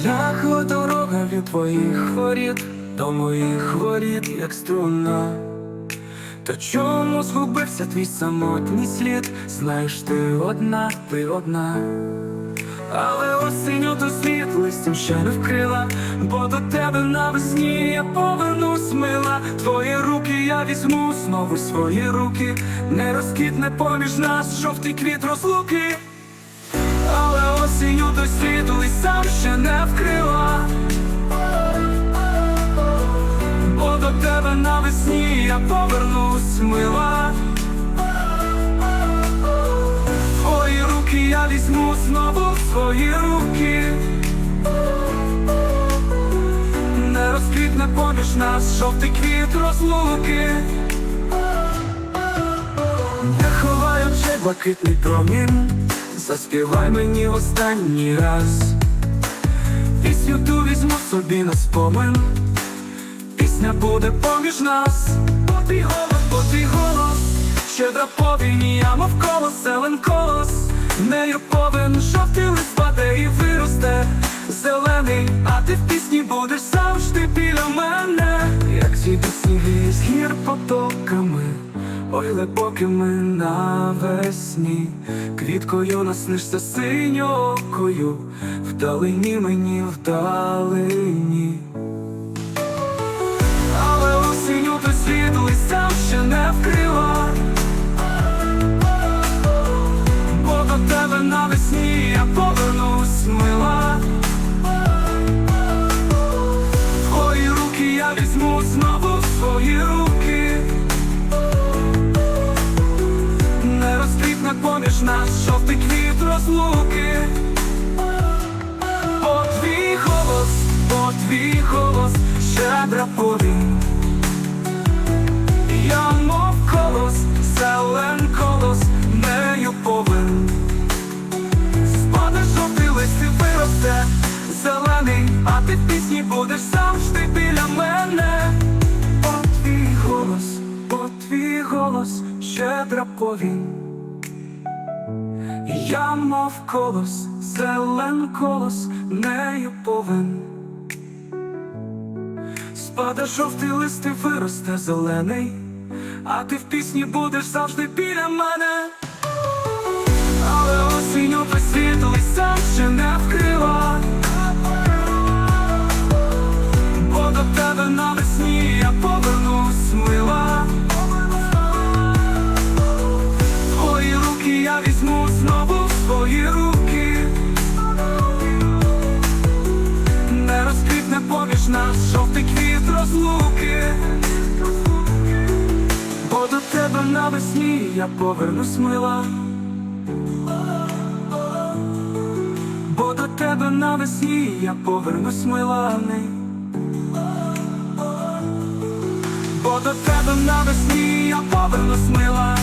стіни твоїх воріт, до моїх воріт, як струна. Та чому згубився твій самотній слід? Знаєш, ти одна, ти одна. Але осінню до світ листям ще не вкрила, бо до тебе навесні я повернусь мила. Твої руки я візьму знову свої руки, не розквітне поміж нас жовтий квіт розлуки. Але осінню до я повернусь мила. Твої руки я візьму знову в свої руки. Не розквітне поміж нас жовтий квіт розлуки. Не ховаючи блакитний промінь, заспівай мені останній раз. Пісню ту візьму собі на спомин. Пісня буде поміж нас, бо твій голос, бо твій голос, щедра повінь, я мов колос, зелен колос, нею повен жовтий лист паде і виросте. Зелений, а ти в пісні будеш завжди біля мене, як зійде сніги з гір потоками, ой глибокими навесні, квіткою наснишся синьокою, вдалині мені вдалині. Поміж нас жовтий квіт розлуки? Бо твій голос, бо твій голос, щедра повінь. Я мов колос, зелен колос, нею повен Спаде жовтий лист і виросте зелений, а ти в пісні будеш завжди біля мене. Бо твій голос, бо твій голос, щедра повінь я мов колос, зелен колос, нею повен. Спаде жовтий лист і виросте зелений, а ти в пісні будеш завжди біля мене. Але осінь без світу листям ще не квіт. Бо до тебе навесні я повернусь мила. Бо до тебе навесні я повернусь миланий. Бо до тебе навесні я повернусь мила.